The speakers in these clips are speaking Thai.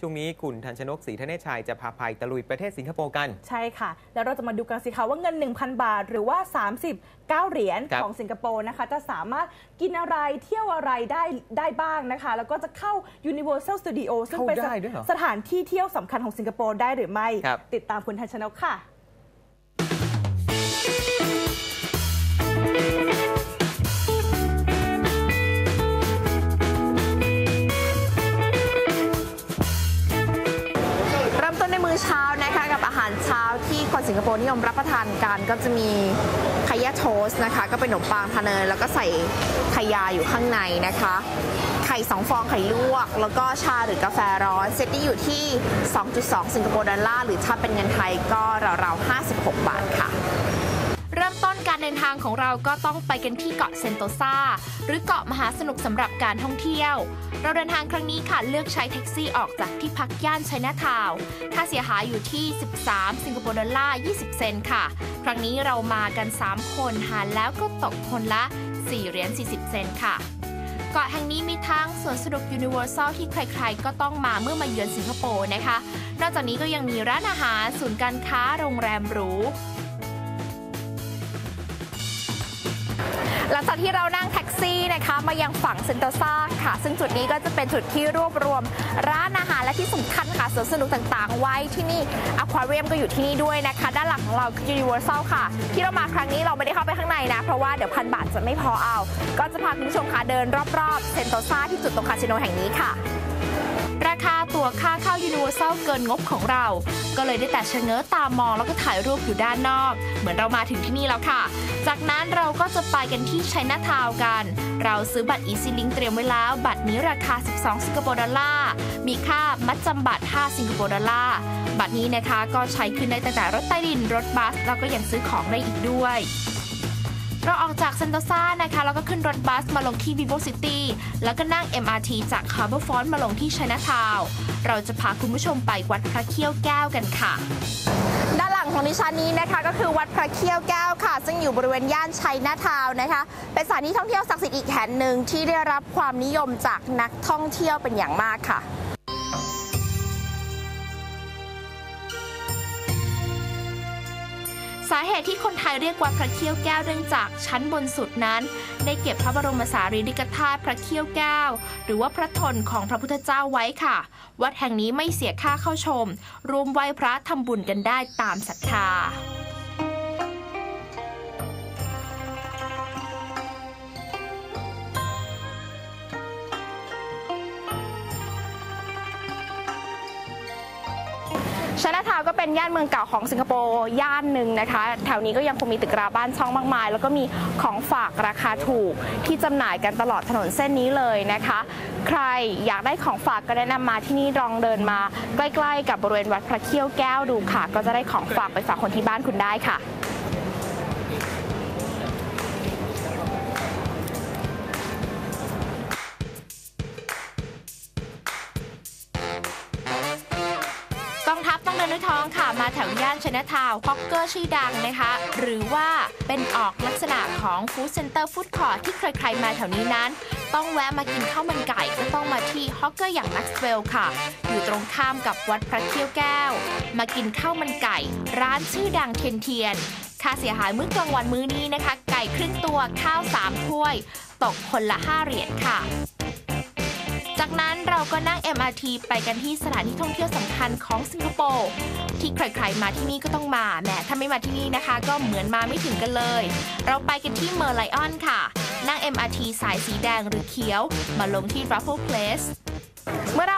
ช่วงนี้คุณทันชนกศรีธเนชชัยจะพาภัยตะลุยประเทศสิงคโปร์กัน ใช่ค่ะ แล้วเราจะมาดูกันสิคะว่าเงิน 1,000 บาท หรือว่า 39 เหรียญครับของสิงคโปร์นะคะ จะสามารถกินอะไรเที่ยวอะไรได้ได้บ้างนะคะ แล้วก็จะเข้า Universal Studio ซึ่งเข้าเป็นสได้ด้วยเหรอสถานที่เที่ยวสำคัญของสิงคโปร์ได้หรือไม่ครับติดตามคุณทันชนกค่ะ นิยมรับประทานกันก็จะมีไคยะโทสนะคะ ก็เป็นขนมปังทาเนยแล้วก็ใส่ไข่ยาอยู่ข้างในนะคะ ไข่สองฟองไข่ลวก แล้วก็ชาหรือกาแฟร้อน เซตนี้อยู่ที่ 2.2 สิงคโปร์ดอลลาร์หรือถ้าเป็นเงินไทยก็ราวๆ56 บาทค่ะ เริ่มต้นการเดินทางของเราก็ต้องไปกันที่เกาะเซนโตซาหรือเกาะมหาสนุกสำหรับการท่องเที่ยว เราเดินทางครั้งนี้ค่ะเลือกใช้แท็กซี่ออกจากที่พักย่านไชน่าทาวน์ค่าเสียหายอยู่ที่ 13 สิงคโปร์ดอลลาร์ 20 เซนต์ค่ะ ครั้งนี้เรามากัน 3 คนหารแล้วก็ตกคนละ 4 เหรียญ 40 เซนต์ค่ะเกาะแห่งนี้มีทั้งสวนสนุกยูนิเวอร์แซลที่ใครๆ ก็ต้องมาเมื่อมาเยือนสิงคโปร์นะคะ นอกจากนี้ก็ยังมีร้านอาหาร ศูนย์การค้า โรงแรมหรู หลังจากที่เรานั่งแท็กซี่นะคะ มายังฝั่งเซนโตซาค่ะ ซึ่งจุดนี้ก็จะเป็นจุดที่รวบรวมร้านอาหารและที่สำคัญค่ะสวนสนุกต่างๆ ไว้ที่นี่อควาเรียมก็อยู่ที่นี่ด้วยนะคะ ด้านหลังของเราคือ Universal ค่ะ ที่เรามาครั้งนี้เราไม่ได้เข้าไปข้างในนะ เพราะว่าเดี๋ยวพันบาทจะไม่พอเอา ก็จะพาคุณผู้ชมค่ะเดินรอบๆเซนโตซาที่จุดตรงคาสิโนแห่งนี้ค่ะ ราคาตั๋วค่าเข้ายูนิเวอร์แซลเกินงบของเรา ก็เลยได้แต่ชะเง้อตามองแล้วก็ถ่ายรูปอยู่ด้านนอก เหมือนเรามาถึงที่นี่แล้วค่ะ จากนั้นเราก็จะไปกันที่ไชน่าทาวน์กัน เราซื้อบัตร Easy Link เตรียมไว้แล้ว บัตรนี้ราคา 12 สิงคโปร์ดอลลาร์ มีค่ามัดจำบัตร 5 สิงคโปร์ดอลลาร์ บัตรนี้นะคะก็ใช้ขึ้นได้ตั้งแต่รถใต้ดิน รถบัส แล้วก็ยังซื้อของได้อีกด้วย เราออกจากเซนโตซานะคะแล้วก็ขึ้นรถบัสมาลงที่ Vivo City แล้วก็นั่ง MRT จาก Harbourfront มาลงที่ Chinatown เราจะพาคุณผู้ชมไปวัดพระเขี้ยวแก้วกันค่ะ ด้านหลังของดิฉันนี้นะคะ ก็คือวัดพระเขี้ยวแก้วค่ะ ซึ่งอยู่บริเวณย่านชัยนาทาวนะคะ เป็นสถานที่ท่องเที่ยวศักดิ์สิทธิ์อีกแห่งหนึ่งที่ได้รับความนิยมจากนักท่องเที่ยวเป็นอย่างมากค่ะาเหตุที่คนไทยเรียกว่าพระเขี้ยวแก้วเนื่องจากชั้นบนสุดนั้น ได้เก็บพระบรมสารีริกธาตุพระเขี้ยวแก้ว หรือว่าพระทนของพระพุทธเจ้าไว้ค่ะ วัดแห่งนี้ไม่เสียค่าเข้าชม รวมไหว้พระทำบุญกันได้ตามศรัทธา ชนะทาวก็เป็นย่านเมืองเก่าของสิงคโปร์ย่านหนึ่งนะคะ แถวนี้ก็ยังคงมีตึกราบ้านช่องมากมาย แล้วก็มีของฝากราคาถูกที่จำหน่ายกันตลอดถนนเส้นนี้เลยนะคะ ใครอยากได้ของฝากก็แนะนำมาที่นี่ลองเดินมา ใกล้ ๆ กับบริเวณวัดพระเขี้ยวแก้วดูค่ะ ก็จะได้ของฝากไปฝากคนที่บ้านคุณได้ค่ะ องเดินด้วยท้องค่ะมาแถวย่านชนะทาวน์ฮอกเกอร์ชื่อดังนะคะ หรือว่าเป็นออกลักษณะของฟู้ดเซ็นเตอร์ฟู้ดคอร์ทที่ใครๆมาแถวนี้นั้น ต้องแวะมากินข้าวมันไก่ก็ต้องมาที่ฮอกเกอร์อย่างแม็กซ์เวลค่ะ อยู่ตรงข้ามกับวัดพระเขี้ยวแก้ว มากินข้าวมันไก่ ร้านชื่อดังเทียนเทียนค่าเสียหายมื้อกลางวันมื้อนี้นะคะ ไก่ครึ่งตัวข้าวสามถ้วย ตกคนละ 5 เหรียญค่ะ จากนั้นเราก็นั่ง MRT ไปกันที่สถานที่ท่องเที่ยวสำคัญของสิงคโปร์ที่ใครๆมาที่นี่ก็ต้องมาแหมถ้าไม่มาที่นี่นะคะ ก็เหมือนมาไม่ถึงกันเลย เราไปกันที่เมอร์ไลออนค่ะ นั่ง MRT สายสีแดงหรือเขียว มาลงที่ Raffle Place เมื่อเราลา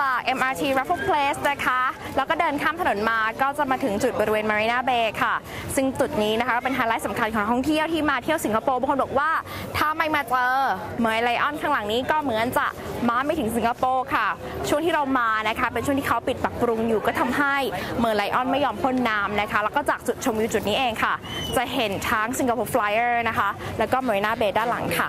จาก MRT Raffles Place นะคะ แล้วก็เดินข้ามถนนมาก็จะมาถึงจุดบริเวณ Marina Bay ค่ะ ซึ่งจุดนี้นะคะเป็นไฮไลท์สำคัญของท่องเที่ยวที่มาเที่ยวสิงคโปร์บางคนบอกว่า ถ้าไม่มาเจอเมย์ไลออนข้างหลังนี้ก็เหมือนจะมาไม่ถึงสิงคโปร์ค่ะ ช่วงที่เรามานะคะ เป็นช่วงที่เขาปิดปรับปรุงอยู่ก็ทำให้เมย์ไลออนไม่ยอมพ่นน้ำนะคะ แล้วก็จากจุดชมวิวจุดนี้เองค่ะ จะเห็นทั้งสิงคโปร์ฟลายเออร์นะคะ แล้วก็ Marina Bay ด้านหลังค่ะ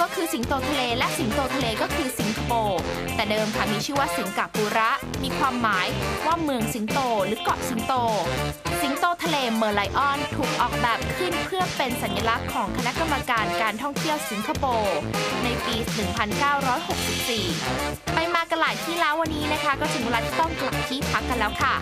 ก็คือสิงโตทะเล และสิงโตทะเลก็คือสิงคโปร์แต่เดิมค่ะมีชื่อว่าสิงคโประ มีความหมายว่าเมืองสิงโตหรือเกาะสิงโต สิงโตทะเลเมอร์ไลออนถูกออกแบบขึ้นเพื่อเป็นสัญลักษณ์ของคณะกรรมการการท่องเที่ยวสิงคโปร์ในปี 1964 ไปมากันหลายที่แล้ววันนี้นะคะ ก็ถึงเวลาที่ต้องกลับที่พักกันแล้วค่ะ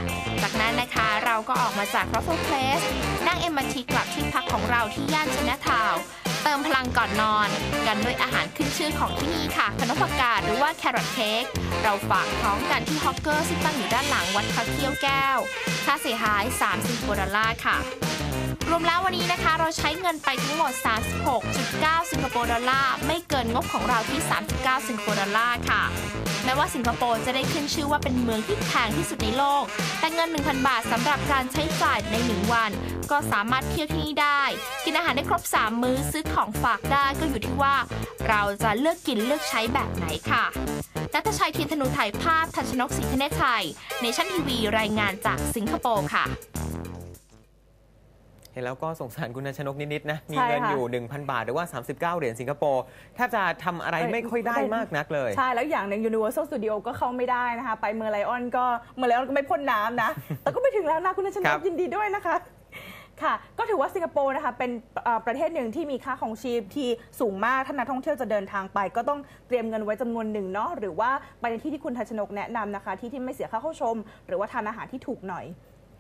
จากนั้นนะคะเราก็ออกมาจาก Russell Place นั่ง MRT กลับที่พักของเราที่ย่านชนะทาวน์ ติมพลังก่อนนอน กันด้วยอาหารขึ้นชื่อของที่นี่ค่ะขนมผักกาดหรือว่าแครอทเค้กเราฝากท้องกันที่ฮอกเกอร์ซึ่งตั้งอยู่ด้านหลังวัดพระเกี้ยวแก้ว ค่าเสียหาย 30ดอลลาร์ค่ะ รวมแล้ววันนี้นะคะเราใช้เงินไปทั้งหมด 36.9 สิงคโปร์ดอลลาร์ ไม่เกินงบของเราที่ 39 สิงคโปร์ดอลลาร์ค่ะ แม้ว่าสิงคโปร์จะได้ขึ้นชื่อว่าเป็นเมืองที่แพงที่สุดในโลก แต่เงิน 1,000 บาทสำหรับการใช้จ่ายใน 1 วัน ก็สามารถเที่ยวที่นี่ได้ กินอาหารได้ครบ 3 มื้อซื้อของฝากได้ก็อยู่ที่ว่า เราจะเลือกกินเลือกใช้แบบไหนค่ะนัทชัยเทียนธนูถ่ายภาพทันชนกศรีธเนชัยเนชั่นทีวีรายงานจากสิงคโปร์ค่ะ ห็นแล้วก็สงสารคุณนันชนกนิดๆนะ มีใช่เงินค่ะอยู่ 1,000 บาท หรือว่า 39 เหรียญสิงคโปร์แทบจะทำอะไรไม่ค่อยได้มากนักเลย ใช่ แล้วอย่างหนึ่ง Universal Studio ก็เข้าไม่ได้นะคะ ไปเมอร์ไลออนก็เมอร์ไลออนก็ไม่พ่นน้ำนะ แต่ก็ไปถึงแล้วนะ คุณนัชนครักบยินดีด้วยนะคะค่ะ ก็ถือว่าสิงคโปร์นะคะเป็นเอ่อประเทศหนึ่งที่มีค่าของชีพที่สูงมาก ถ้านักท่องเที่ยวจะเดินทางไป ก็ต้องเตรียมเงินไว้จำนวนหนึ่งเนาะหรือว่าไปในที่ที่คุณทัชนกแนะนำนะคะ ที่ที่ไม่เสียค่าเข้าชม หรือว่าทานอาหารที่ถูกหน่อย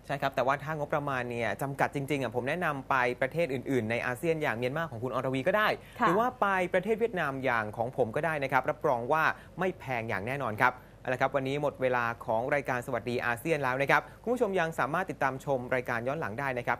ใช่ครับ แต่ว่าถ้างบประมาณเนี่ยจำกัดจริงๆอะผมแนะนำไปประเทศอื่นๆ ในอาเซียนอย่างเมียนมาของคุณอรวีก็ได้ค่ะหรือว่าไปประเทศเวียดนามอย่างของผมก็ได้นะครับ รับรองว่าไม่แพงอย่างแน่นอนครับเอาละครับวันนี้หมดเวลาของรายการสวัสดีอาเซียนแล้วนะครับคุณผู้ชมยังสามารถติดตามชมรายการย้อนหลังได้นะครับ